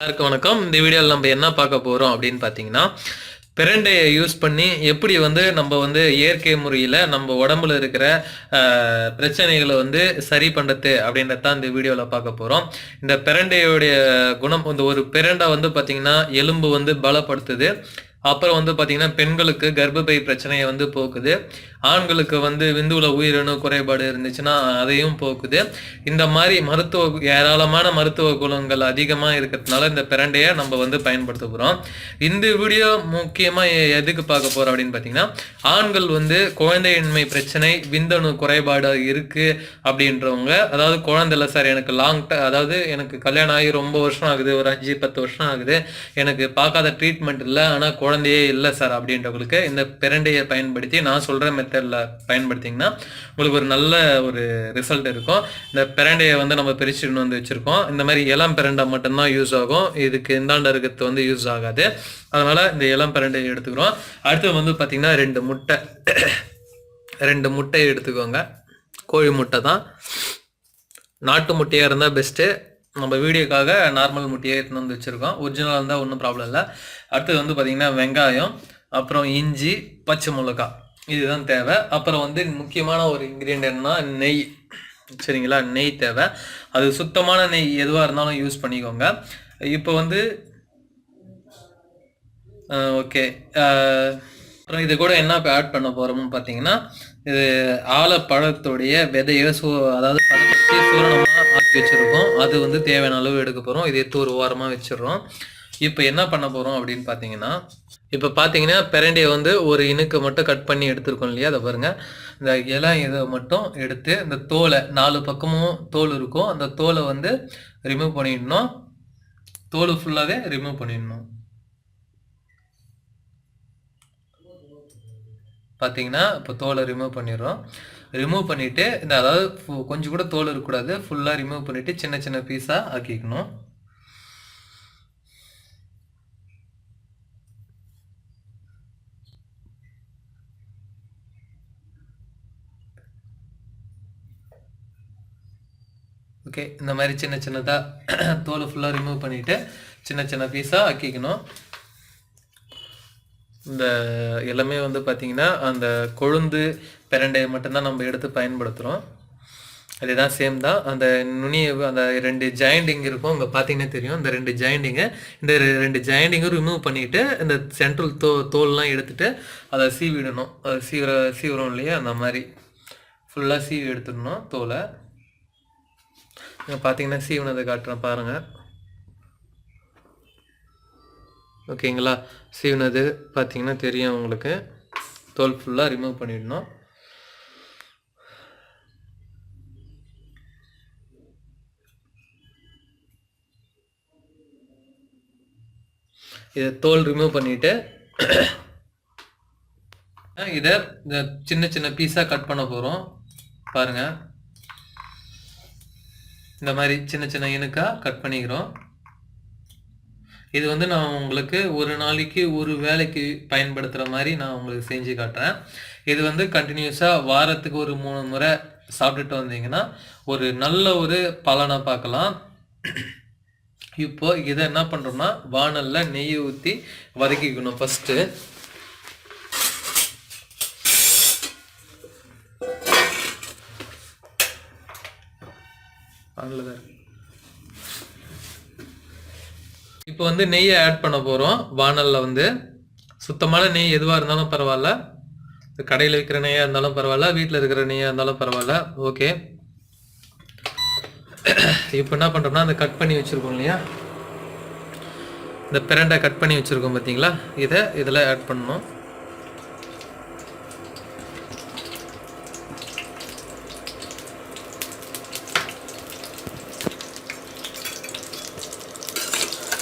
எல்லாருக்கும் வணக்கம். இந்த வீடியோவில் நம்ம என்ன பார்க்க போகிறோம் அப்படின்னு பார்த்தீங்கன்னா பிரண்டையை யூஸ் பண்ணி எப்படி வந்து நம்ம வந்து இயற்கை முறையில் நம்ம உடம்புல இருக்கிற பிரச்சனைகளை வந்து சரி பண்ணுறது அப்படின்றத தான் இந்த வீடியோவில் பார்க்க போகிறோம் இந்த பிரண்டையுடைய குணம் வந்து ஒரு பிரண்டை வந்து பார்த்திங்கன்னா எலும்பு வந்து பலப்படுத்துது. அப்புறம் வந்து பார்த்தீங்கன்னா பெண்களுக்கு கர்ப்பப்பை பிரச்சனையை வந்து போக்குது. ஆண்களுக்கு வந்து விந்துவில் உயிரணு குறைபாடு இருந்துச்சுன்னா அதையும் போக்குது. இந்த மாதிரி மருத்துவ ஏராளமான மருத்துவ குணங்கள் அதிகமாக இருக்கிறதுனால இந்த பிரண்டையை நம்ம வந்து பயன்படுத்த போகிறோம் இந்த வீடியோ முக்கியமாக எதுக்கு பார்க்க போகிறோம் அப்படின்னு பார்த்தீங்கன்னா ஆண்கள் வந்து குழந்தையின்மை பிரச்சனை விந்தணு குறைபாடு இருக்குது அப்படின்றவங்க அதாவது குழந்தை இல்லை சார் எனக்கு லாங் அதாவது எனக்கு கல்யாணம் ஆகி ரொம்ப வருஷம் ஆகுது ஒரு அஞ்சு பத்து வருஷம் ஆகுது எனக்கு பார்க்காத ட்ரீட்மெண்ட் இல்லை ஆனால் குழந்தையே இல்லை சார் அப்படின்றவங்களுக்கு இந்த பிரண்டையை பயன்படுத்தி நான் சொல்கிற மெத்தடில் பயன்படுத்திங்கன்னா உங்களுக்கு ஒரு நல்ல ஒரு ரிசல்ட் இருக்கும். இந்த பிரண்டையை வந்து நம்ம பிரிச்சுன்னு வந்து வச்சுருக்கோம். இந்த மாதிரி இளம் பெரண்டா மட்டும்தான் யூஸ் ஆகும். இதுக்கு இந்தாண்ட இருக்கிறது வந்து யூஸ் ஆகாது. அதனால் இந்த இளம் பிரண்டையை எடுத்துக்கிறோம். அடுத்து வந்து பார்த்திங்கன்னா ரெண்டு முட்டை. ரெண்டு முட்டையை எடுத்துக்கோங்க. கோழி முட்டை தான். நாட்டு முட்டையாக இருந்தால் பெஸ்ட்டு நம்ம வீடியோக்காக நார்மல் முட்டையே எடுத்துன்னு வந்து வச்சுருக்கோம். ஒரிஜினலாக இருந்தால் ஒன்றும் ப்ராப்ளம் இல்லை. அடுத்தது வந்து பார்த்திங்கன்னா வெங்காயம் அப்புறம் இஞ்சி பச்சை மிளகா இதுதான் தேவை. அப்புறம் வந்து முக்கியமான ஒரு இன்க்ரீடியன்ட்னா நெய். சரிங்களா? நெய் தேவை. அது சுத்தமான நெய் எதுவாக இருந்தாலும் யூஸ் பண்ணிக்கோங்க. இப்போ வந்து ஓகே அப்புறம் இது கூட என்ன இப்போ ஆட் பண்ண போகிறோம்னு பார்த்தீங்கன்னா இது ஆலப்பழத்துடைய விதையை சூ அதாவது பழத்தை சூரணமாக ஆக்கி வச்சுருக்கோம். அது வந்து தேவையான அளவு எடுக்க போகிறோம் இது எடுத்து ஒரு ஓரமாக வச்சிடுறோம். இப்போ என்ன பண்ண போகிறோம் அப்படின்னு பார்த்தீங்கன்னா இப்போ பார்த்தீங்கன்னா பெரண்டியை வந்து ஒரு இனுக்கு மட்டும் கட் பண்ணி எடுத்துருக்கோம் இல்லையா? அதை பாருங்கள் இந்த இலை இதை மட்டும் எடுத்து இந்த தோலை நாலு பக்கமும் தோல் இருக்கும். அந்த தோலை வந்து ரிமூவ் பண்ணிடணும். தோல் ஃபுல்லாகவே ரிமூவ் பண்ணிடணும். பார்த்தீங்கன்னா இப்போ தோலை ரிமூவ் பண்ணிடுறோம். ரிமூவ் பண்ணிவிட்டு இந்த அதாவது கொஞ்சம் கூட தோல் இருக்கக்கூடாது. ஃபுல்லாக ரிமூவ் பண்ணிவிட்டு சின்ன சின்ன பீஸாக ஆக்கிக்கணும். ஓகே இந்த மாதிரி சின்ன சின்னதாக தோலை ஃபுல்லாக ரிமூவ் பண்ணிவிட்டு சின்ன சின்ன பீஸாக ஆக்கிக்கணும். இந்த எல்லாமே வந்து பார்த்திங்கன்னா அந்த கொழுந்து பிரண்டையை மட்டும்தான் நம்ம எடுத்து பயன்படுத்துகிறோம் அதுதான் சேம் தான். அந்த நுனி அந்த ரெண்டு ஜாயிண்டிங் இருக்கும் அங்கே பார்த்தீங்கன்னா தெரியும். இந்த ரெண்டு ஜாயிண்டிங்கை இந்த ரெ- ரெண்டு ஜாயிண்டிங்கும் ரிமூவ் பண்ணிவிட்டு இந்த சென்ட்ரல் தோ தோல்லாம் எடுத்துகிட்டு அதை சீவிடணும். சீவிர சீவிரம் இல்லையா? அந்த மாதிரி. ஃபுல்லாக சீவி எடுத்துடணும் தோலை. இங்கே பார்த்தீங்கன்னா சீவனதை காட்டுறேன் பாருங்கள் ஓகேங்களா சீவனது பார்த்தீங்கன்னா தெரியும் உங்களுக்கு. தோல் ஃபுல்லாக ரிமூவ் பண்ணிடணும். இதை தோல் ரிமூவ் பண்ணிவிட்டு இதை இந்த சின்ன சின்ன பீஸாக கட் பண்ண போகிறோம் பாருங்கள் இந்த மாதிரி சின்ன சின்ன இனுக்காக கட் பண்ணிக்கிறோம். இது வந்து நான் உங்களுக்கு ஒரு நாளைக்கு ஒரு வேலைக்கு பயன்படுத்துகிற மாதிரி நான் உங்களுக்கு செஞ்சு காட்டுறேன். இது வந்து கண்டினியூஸாக வாரத்துக்கு ஒரு மூணு முறை சாப்பிட்டுட்டு வந்தீங்கன்னா ஒரு நல்ல ஒரு பலனை பார்க்கலாம். இப்போ இதை என்ன பண்ணுறோம்னா வானலில் நெய் ஊற்றி வதக்கிக்கணும் ஃபஸ்ட்டு அவ்வளோதான் இப்போ வந்து நெய்யை ஆட் பண்ண போகிறோம் வாணலில் வந்து சுத்தமான நெய் எதுவாக இருந்தாலும் பரவாயில்ல. கடையில் விற்கிற நெய்யாக இருந்தாலும் பரவாயில்ல. வீட்டில் இருக்கிற நெய்யாக இருந்தாலும் பரவாயில்ல. ஓகே. இப்போ என்ன பண்ணுறோம்னா அந்த கட் பண்ணி வச்சுருக்கோம் இல்லையா? இந்த பிரண்டை கட் பண்ணி வச்சுருக்கோம் பார்த்தீங்களா இதை இதில் ஆட் பண்ணணும்.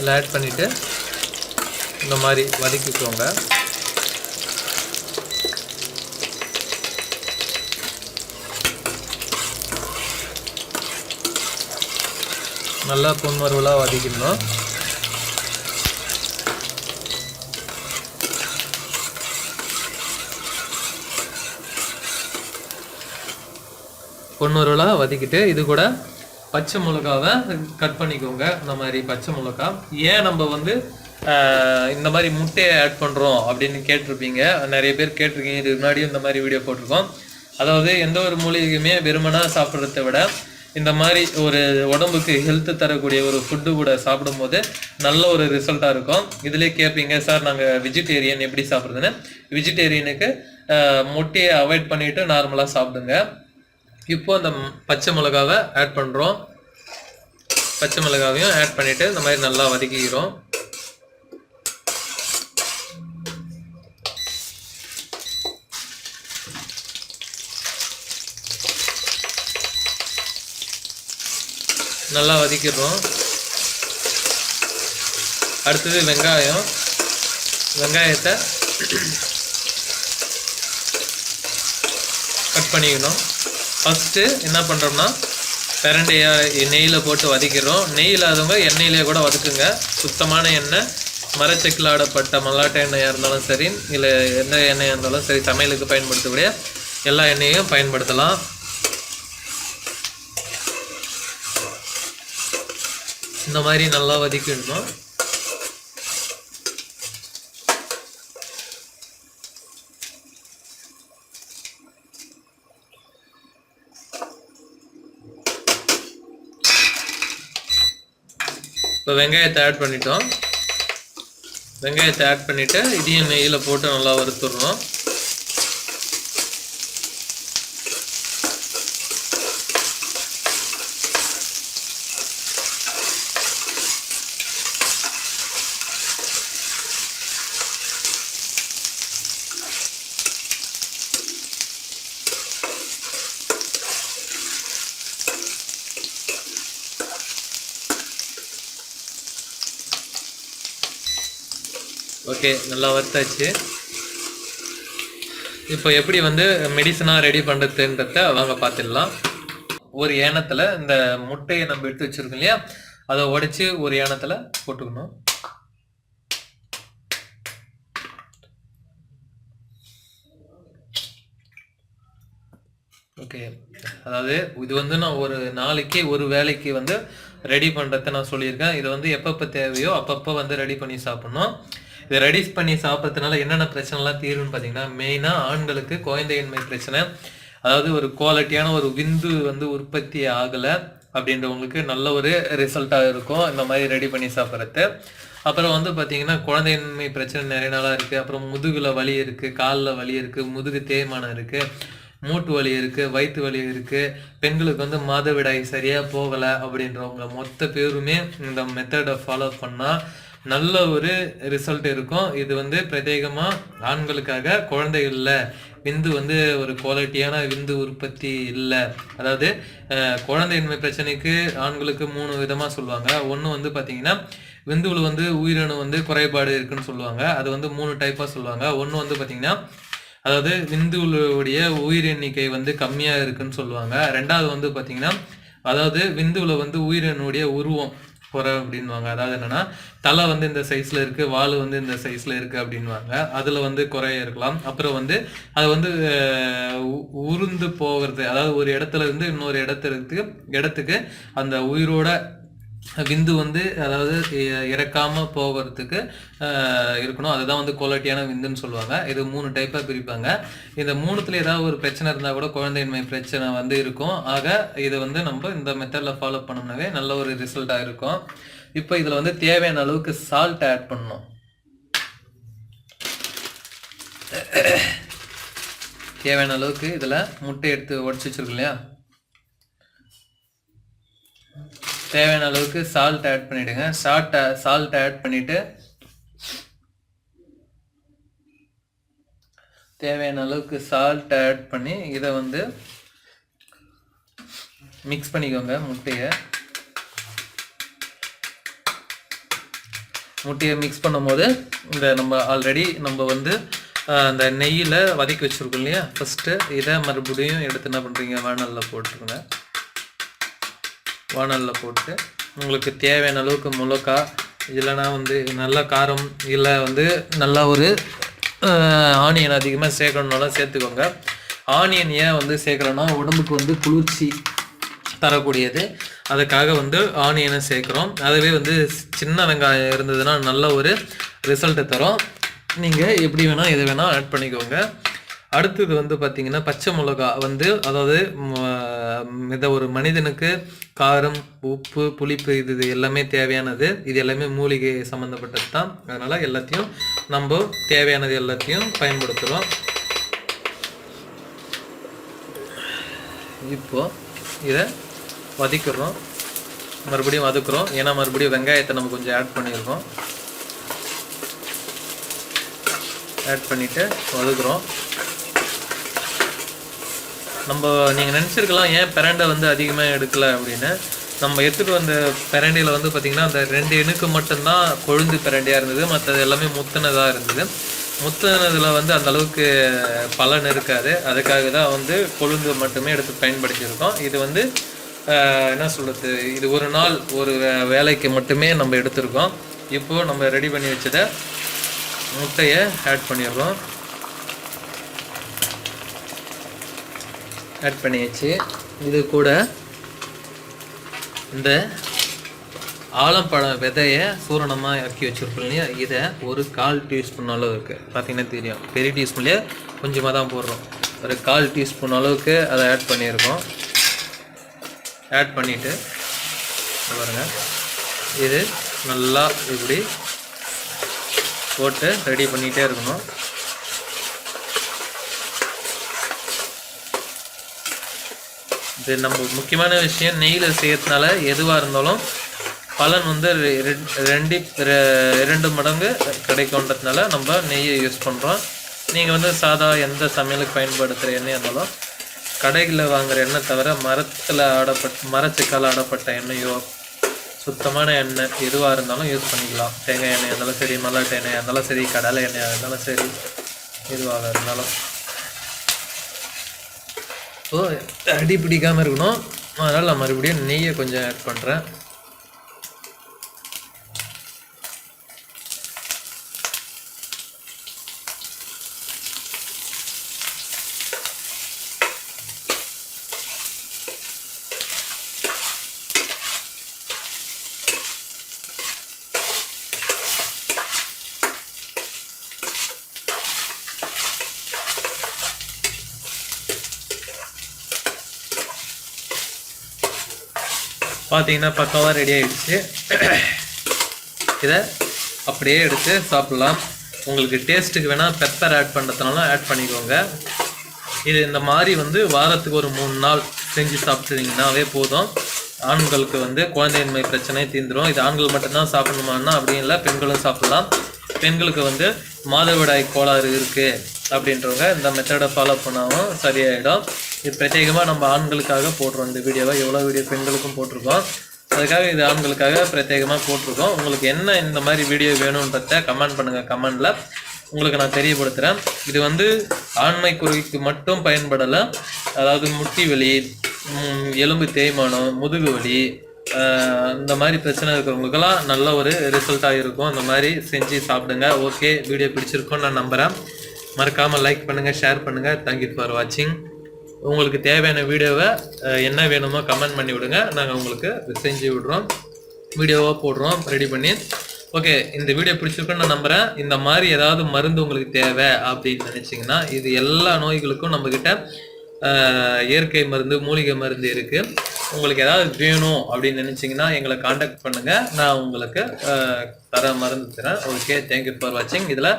இதில் ஆட் பண்ணிவிட்டு இந்த மாதிரி வதக்கிக்கோங்க. நல்லா பொன்மருவலாக வதக்கிடணும். பொன்மருவலாக வதக்கிட்டு இது கூட பச்சை மிளகாவை கட் பண்ணிக்கோங்க. இந்த மாதிரி பச்சை மிளகா. ஏன் நம்ம வந்து இந்த மாதிரி முட்டையை ஆட் பண்ணுறோம் அப்படின்னு கேட்டிருப்பீங்க. நிறைய பேர் கேட்டிருக்கீங்க. இதுக்கு முன்னாடியும் இந்த மாதிரி வீடியோ போட்டிருக்கோம். அதாவது எந்த ஒரு மூலிகையுமே வெறுமனா சாப்பிட்றத விட இந்த மாதிரி ஒரு உடம்புக்கு ஹெல்த்து தரக்கூடிய ஒரு ஃபுட்டு கூட சாப்பிடும்போது நல்ல ஒரு ரிசல்ட்டாக இருக்கும். இதுலேயே கேட்பீங்க சார் நாங்கள் வெஜிடேரியன் எப்படி சாப்பிட்றதுன்னு? வெஜிடேரியனுக்கு முட்டையை அவாய்ட் பண்ணிவிட்டு நார்மலாக சாப்பிடுங்க. இப்போ அந்த பச்சை மிளகாவை ஆட் பண்ணுறோம் பச்சை மிளகாவையும் ஆட் பண்ணிவிட்டு இந்த மாதிரி நல்லா வதக்கிக்கிறோம். நல்லா வதக்கிடுறோம். அடுத்தது வெங்காயம். வெங்காயத்தை கட் பண்ணிக்கணும். ஃபஸ்ட்டு என்ன பண்ணுறோம்னா பிரண்டையை நெய்யில் போட்டு வதக்கிறோம். நெய் இல்லாதவங்க எண்ணெயிலே கூட வதக்குங்க. சுத்தமான எண்ணெய். மரச்செக்கில் ஆடப்பட்ட மல்லாட்டை எண்ணெயாக இருந்தாலும் சரி இல்லை எந்த எண்ணெயாக இருந்தாலும் சரி சமையலுக்கு பயன்படுத்தக்கூடிய எல்லா எண்ணெயையும் பயன்படுத்தலாம். இந்த மாதிரி நல்லா வதக்கிடணும். இப்போ வெங்காயத்தை ஆட் பண்ணிட்டோம். வெங்காயத்தை ஆட் பண்ணிவிட்டு இதையும் நெய்யில் போட்டு நல்லா வறுத்துடுறோம் ஓகே நல்லா வறுத்தாச்சு. இப்போ எப்படி வந்து மெடிசனாக ரெடி பண்ணுறதுன்றத வாங்க பார்த்துடலாம் ஒரு ஏனத்தில் இந்த முட்டையை நம்ம எடுத்து வச்சிருக்கோம் இல்லையா? அதை உடைச்சு ஒரு ஏனத்தில் போட்டுக்கணும். ஓகே அதாவது இது வந்து நான் ஒரு நாளைக்கு ஒரு வேலைக்கு வந்து ரெடி பண்ணுறத நான் சொல்லியிருக்கேன். இது வந்து எப்பப்போ தேவையோ அப்பப்போ வந்து ரெடி பண்ணி சாப்பிடணும். இதை ரெடியூஸ் பண்ணி சாப்பிட்றதுனால என்னென்ன பிரச்சனைலாம் தீரும்னு பார்த்தீங்கன்னா மெயினாக ஆண்களுக்கு குழந்தையின்மை பிரச்சனை. அதாவது ஒரு குவாலிட்டியான ஒரு விந்து வந்து உற்பத்தி ஆகலை அப்படின்றவங்களுக்கு நல்ல ஒரு ரிசல்ட்டாக இருக்கும் இந்த மாதிரி ரெடி பண்ணி சாப்பிட்றது. அப்புறம் வந்து பார்த்தீங்கன்னா குழந்தையின்மை பிரச்சனை நிறைய நாளாக இருக்குது அப்புறம் முதுகில் வலி இருக்குது காலில் வலி இருக்குது முதுகு தேய்மானம் இருக்குது மூட்டு வலி இருக்குது வயிற்று வலி இருக்குது பெண்களுக்கு வந்து மாதவிடாய் சரியாக போகலை அப்படின்றவங்க மொத்த பேருமே இந்த மெத்தடை ஃபாலோ பண்ணால் நல்ல ஒரு ரிசல்ட் இருக்கும். இது வந்து பிரத்யேகமா ஆண்களுக்காக குழந்தை இல்லை. விந்து வந்து ஒரு குவாலிட்டியான விந்து உற்பத்தி இல்லை. அதாவது குழந்தையின்மை பிரச்சனைக்கு ஆண்களுக்கு மூணு விதமாக சொல்லுவாங்க. ஒன்று வந்து பார்த்தீங்கன்னா விந்துவில் வந்து உயிரணு வந்து குறைபாடு இருக்குன்னு சொல்லுவாங்க. அது வந்து மூணு டைப்பாக சொல்லுவாங்க. ஒன்று வந்து பார்த்தீங்கன்னா அதாவது விந்துவுடைய உயிர் எண்ணிக்கை வந்து கம்மியாக இருக்குன்னு சொல்லுவாங்க. ரெண்டாவது வந்து பார்த்தீங்கன்னா அதாவது விந்துவில் வந்து உயிரனுடைய உருவம் குறை அப்படின்வாங்க அதாவது என்னன்னா தலை வந்து இந்த சைஸ்ல இருக்கு வால் வந்து இந்த சைஸ்ல இருக்கு அப்படின்வாங்க அதுல வந்து குறைய இருக்கலாம். அப்புறம் வந்து அது வந்து உ- உருந்து போகிறது. அதாவது ஒரு இடத்துல இருந்து இன்னொரு இடத்துக்கு இடத்துக்கு அந்த உயிரோட விந்து வந்து அதாவது இ- இறக்காம போகிறதுக்கு இருக்கணும். அதுதான் வந்து குவாலிட்டியான விந்துன்னு சொல்லுவாங்க. இது மூணு டைப்பாக பிரிப்பாங்க. இந்த மூணுத்துல ஏதாவது ஒரு பிரச்சனை இருந்தால் கூட குழந்தையின்மை பிரச்சனை வந்து இருக்கும். ஆக இதை வந்து நம்ம இந்த மெத்தடில் ஃபாலோ பண்ணோம்னாவே நல்ல ஒரு ரிசல்ட்டாக இருக்கும். இப்போ இதில் வந்து தேவையான அளவுக்கு சால்ட் ஆட் பண்ணணும். தேவையான அளவுக்கு இதில் முட்டை எடுத்து உடச்சி வச்சுருக்கு இல்லையா? தேவையான அளவுக்கு சால்ட் ஆட் பண்ணிவிடுங்க சால்ட் சால்ட் uh, ஆட் பண்ணிவிட்டு தேவையான அளவுக்கு சால்ட் ஆட் பண்ணி இதை வந்து மிக்ஸ் பண்ணிக்கோங்க முட்டையை. முட்டையை மிக்ஸ் பண்ணும்போது இந்த நம்ம ஆல்ரெடி நம்ம வந்து uh, அந்த நெய்யில் வதக்கி வச்சுருக்கோம் இல்லையா? ஃபஸ்ட்டு இதை மறுபடியும் எடுத்து என்ன பண்ணுறீங்க வானலில் போட்டுருங்க. வானலில் போட்டு உங்களுக்கு தேவையான அளவுக்கு மிளகா இல்லைன்னா வந்து நல்ல காரம் இல்லை வந்து நல்லா ஒரு ஆனியன் அதிகமாக சேர்க்கணுன்னாலும் சேர்த்துக்கோங்க. ஆனியன் ஏன் வந்து சேர்க்குறோன்னா உடம்புக்கு வந்து குளிர்ச்சி தரக்கூடியது. அதுக்காக வந்து ஆனியனை சேர்க்குறோம். அதுவே வந்து சின்ன வெங்காயம் இருந்ததுன்னா நல்ல ஒரு ரிசல்ட்டை தரும். நீங்கள் எப்படி வேணால் எது வேணால் ஆட் பண்ணிக்கோங்க. அடுத்தது வந்து பார்த்திங்கன்னா பச்சை மிளகா வந்து அதாவது ம், இதை ஒரு மனிதனுக்கு காரம் உப்பு புளிப்பு இது இது எல்லாமே தேவையானது. இது எல்லாமே மூலிகை சம்மந்தப்பட்டது தான் அதனால் எல்லாத்தையும் நம்ம தேவையானது எல்லாத்தையும் பயன்படுத்துகிறோம் இப்போ இதை வதக்கிடுறோம். மறுபடியும் வதக்குறோம். ஏன்னா மறுபடியும் வெங்காயத்தை நம்ம கொஞ்சம் ஆட் பண்ணியிருக்கோம். ஆட் பண்ணிவிட்டு வதக்குறோம். நம்ம நீங்கள் நினச்சிருக்கலாம் ஏன் பெரண்டை வந்து அதிகமாக எடுக்கல அப்படின்னு. நம்ம எடுத்துகிட்டு வந்த பிரண்டையில் வந்து பார்த்திங்கன்னா அந்த ரெண்டு எணுக்கு மட்டும்தான் கொழுந்து பிரண்டையாக இருந்தது. மற்றது எல்லாமே முத்துனதாக இருந்தது. முத்துனதில் வந்து அந்தளவுக்கு பலன் இருக்காது. அதுக்காக தான் வந்து கொழுந்து மட்டுமே எடுத்து பயன்படுத்தியிருக்கோம். இது வந்து என்ன சொல்கிறது இது ஒரு நாள் ஒரு வேலைக்கு மட்டுமே நம்ம எடுத்திருக்கோம். இப்போது நம்ம ரெடி பண்ணி வச்சதை முட்டையை ஆட் பண்ணிடுறோம். ஆட் பண்ணியாச்சு. இது கூட இந்த ஆலம்பழம் விதையை சூரணமாக இறக்கி வச்சுருப்போம் இல்லையா? இதை ஒரு கால் டீஸ்பூன் அளவுக்கு பார்த்தீங்கன்னா தெரியும். பெரிய டீஸ்பூன்லேயே கொஞ்சமாக தான் போடுறோம். ஒரு கால் டீஸ்பூன் அளவுக்கு அதை ஆட் பண்ணியிருக்கோம். ஆட் பண்ணிவிட்டு பாருங்கள் இது நல்லா இப்படி போட்டு ரெடி பண்ணிகிட்டே இருக்கணும். இது நம்ம முக்கியமான விஷயம் நெய்யில் செய்யறதுனால எதுவாக இருந்தாலும் பலன் வந்து ரெ- ரெண்டு ரெ- இரண்டு மடங்கு கிடைக்கும்ன்றதுனால நம்ம நெய்யை யூஸ் பண்ணுறோம் நீங்கள் வந்து சாதா எந்த சமையலுக்கு பயன்படுத்துகிற எண்ணெய் இருந்தாலும் கடைகளில் வாங்குகிற எண்ணெய் தவிர மரத்தில் ஆடப்பட்ட மரத்துக்கால் ஆடப்பட்ட எண்ணெயோ சுத்தமான எண்ணெய் எதுவாக இருந்தாலும் யூஸ் பண்ணிக்கலாம். தேங்காய் எண்ணெய் இருந்தாலும் சரி மல்லாட்டு எண்ணெய் இருந்தாலும் சரி கடலை எண்ணெயாக இருந்தாலும் சரி எதுவாக இருந்தாலும். ஸோ அடி பிடிக்காமல் இருக்கணும். அதனால் நான் மறுபடியும் நெய்யை கொஞ்சம் ஆட் பண்ணுறேன் பார்த்தீங்கன்னா பக்காவாக ரெடி ஆகிடுச்சு இதை அப்படியே எடுத்து சாப்பிட்லாம். உங்களுக்கு டேஸ்ட்டுக்கு வேணால் பெப்பர் ஆட் பண்ணுறதுனாலும் ஆட் பண்ணிக்கோங்க. இது இந்த மாதிரி வந்து வாரத்துக்கு ஒரு மூணு நாள் செஞ்சு சாப்பிட்டுருந்தீங்கன்னாவே போதும். ஆண்களுக்கு வந்து குழந்தையின்மை பிரச்சனை தீந்துரும் இது ஆண்கள் மட்டும்தான் சாப்பிடணுமான்னா அப்படி இல்லை பெண்களும் சாப்பிட்லாம். பெண்களுக்கு வந்து மாதவிடாய் கோளாறு இருக்குது அப்படின்றவங்க இந்த மெத்தடை ஃபாலோ பண்ணாலும் சரியாயிடும். இது பிரத்யேகமாக நம்ம ஆண்களுக்காக போடுறோம். இந்த வீடியோவை எவ்வளோ வீடியோ பெண்களுக்கும் போட்டிருக்கோம். அதுக்காக இது ஆண்களுக்காக பிரத்யேகமாக போட்டிருக்கோம். உங்களுக்கு என்ன இந்த மாதிரி வீடியோ வேணுன்றத கமெண்ட் பண்ணுங்கள் கமெண்டில் உங்களுக்கு நான் தெரியப்படுத்துகிறேன் இது வந்து ஆண்மை குறைக்கு மட்டும் பயன்படலை. அதாவது முட்டி வலி எலும்பு தேய்மானம் முதுகு வலி இந்த மாதிரி பிரச்சனை இருக்கிறவங்களுக்கெல்லாம் நல்ல ஒரு ரிசல்ட்டாக இருக்கும். இந்த மாதிரி செஞ்சு சாப்பிடுங்க. ஓகே வீடியோ பிடிச்சிருக்கோன்னு நான் நம்புகிறேன் மறக்காமல் லைக் பண்ணுங்கள் ஷேர் பண்ணுங்கள் தேங்க்யூ ஃபார் வாட்சிங் உங்களுக்கு தேவையான வீடியோவை என்ன வேணுமோ கமெண்ட் பண்ணி விடுங்க. நாங்கள் உங்களுக்கு செஞ்சு விடுறோம். வீடியோவாக போடுறோம். ரெடி பண்ணி. ஓகே இந்த வீடியோ பிடிச்சிருக்குன்னு நான் நம்புகிறேன் இந்த மாதிரி ஏதாவது மருந்து உங்களுக்கு தேவை அப்படின்னு நினச்சிங்கன்னா இது எல்லா நோய்களுக்கும் நம்மக்கிட்ட இயற்கை மருந்து மூலிகை மருந்து இருக்குது உங்களுக்கு ஏதாவது வேணும் அப்படின்னு நினச்சிங்கன்னா எங்களை காண்டாக்ட் பண்ணுங்கள் நான் உங்களுக்கு தர மருந்து தரேன். ஓகே தேங்க்யூ ஃபார் வாட்சிங் இதில்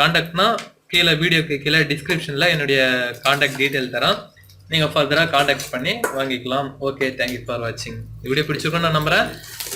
காண்டாக்ட்னா கீழே வீடியோக்கு கீழே டிஸ்கிரிப்ஷனில் என்னுடைய காண்டாக்ட் டீட்டெயில் தரேன். நீங்கள் ஃபர்தராக காண்டாக்ட் பண்ணி வாங்கிக்கலாம். ஓகே தேங்க்யூ ஃபார் வாட்சிங் வீடியோ பிடிச்சிருக்கோம் நான் நம்புறேன்.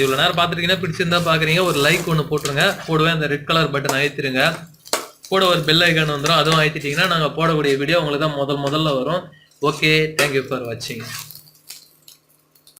இவ்வளோ நேரம் பார்த்துருக்கீங்கன்னா பிடிச்சிருந்தா பார்க்குறீங்க. ஒரு லைக் ஒன்று போட்டுருங்க. போடுவேன் அந்த ரெட் கலர் பட்டன் அழுத்திருங்க. கூட ஒரு பெல் ஐக்கான் வந்துடும் அதுவும் அழுத்திட்டீங்கன்னா நாங்கள் போடக்கூடிய வீடியோ உங்களுக்கு தான் முதல் முதல்ல வரும். ஓகே தேங்க்யூ ஃபார் வாட்சிங்